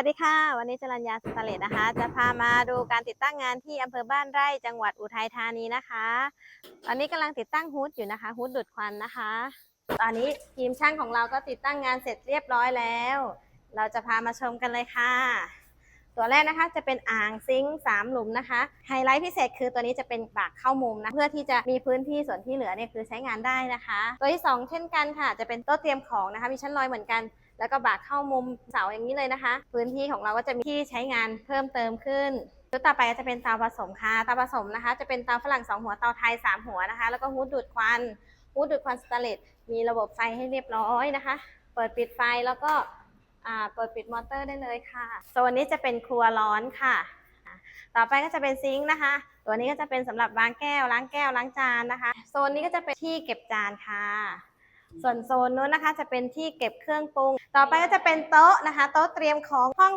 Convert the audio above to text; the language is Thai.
สวัสดีค่ะ วันนี้จรัญญาสตาเลตนะคะ จะพามาดูการติดตั้งงานที่อำเภอบ้านไร่จังหวัดอุทัยธานีนะคะ ตอนนี้กำลังติดตั้งฮูดอยู่นะคะฮูดดูดควันนะคะ ตอนนี้ทีมช่างของเราก็ติดตั้งงานเสร็จเรียบร้อยแล้ว เราจะพามาชมกันเลยค่ะ ตัวแรกนะคะจะเป็นอ่างซิงค์สามหลุมนะคะไฮไลท์พิเศษคือตัวนี้จะเป็นปากเข้ามุมนะเพื่อที่จะมีพื้นที่ส่วนที่เหลือเนี่ยคือใช้งานได้นะคะ ตัวที่สองเช่นกันค่ะ จะเป็นโต๊ะเตรียมของนะคะ มีชั้นลอยเหมือนกัน แล้วก็บากเข้ามุมเสาอย่างนี้เลยนะคะ พื้นที่ของเราก็จะมีที่ใช้งานเพิ่มเติมขึ้นตัวต่อไปก็จะเป็นเตาผสมค่ะเตาผสมนะคะ จะเป็นเตาฝรั่งสองหัวเตาไทยสามหัวนะคะ แล้วก็ฮูดดูดควันฮูดดูดควันสแตนเลสมีระบบไฟให้เรียบร้อยนะคะ เปิดปิดไฟแล้วก็เปิดปิดมอเตอร์ได้เลยค่ะโซนนี้จะเป็นครัวร้อนค่ะ ต่อไปก็จะเป็นซิงค์นะคะ ตัวนี้ก็จะเป็นสำหรับล้างแก้วล้างแก้วล้างจานนะคะ โซนนี้ก็จะเป็นที่เก็บจานค่ะ ส่วนโซนนู้นนะคะจะเป็นที่เก็บเครื่องปรุง ต่อไปก็จะเป็นโต๊ะนะคะ โต๊ะเตรียมของห้อง